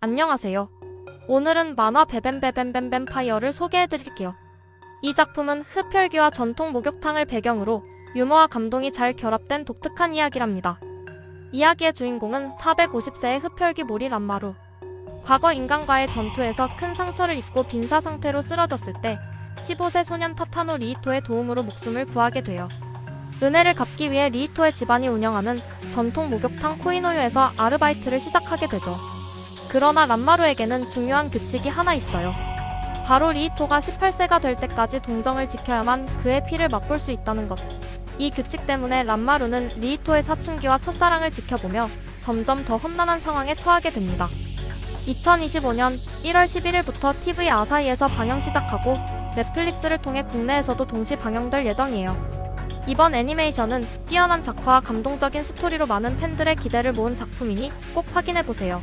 안녕하세요. 오늘은 만화 베벤베벤뱀뱀파이어를 소개해드릴게요. 이 작품은 흡혈귀와 전통 목욕탕을 배경으로 유머와 감동이 잘 결합된 독특한 이야기랍니다. 이야기의 주인공은 450세의 흡혈귀 모리 람마루. 과거 인간과의 전투에서 큰 상처를 입고 빈사 상태로 쓰러졌을 때 15세 소년 타타노 리히토의 도움으로 목숨을 구하게 돼요. 은혜를 갚기 위해 리히토의 집안이 운영하는 전통 목욕탕 코이노유에서 아르바이트를 시작하게 되죠. 그러나 람마루에게는 중요한 규칙이 하나 있어요. 바로 리히토가 18세가 될 때까지 동정을 지켜야만 그의 피를 맛볼 수 있다는 것. 이 규칙 때문에 람마루는 리히토의 사춘기와 첫사랑을 지켜보며 점점 더 험난한 상황에 처하게 됩니다. 2025년 1월 11일부터 TV 아사히에서 방영 시작하고 넷플릭스를 통해 국내에서도 동시 방영될 예정이에요. 이번 애니메이션은 뛰어난 작화와 감동적인 스토리로 많은 팬들의 기대를 모은 작품이니 꼭 확인해보세요.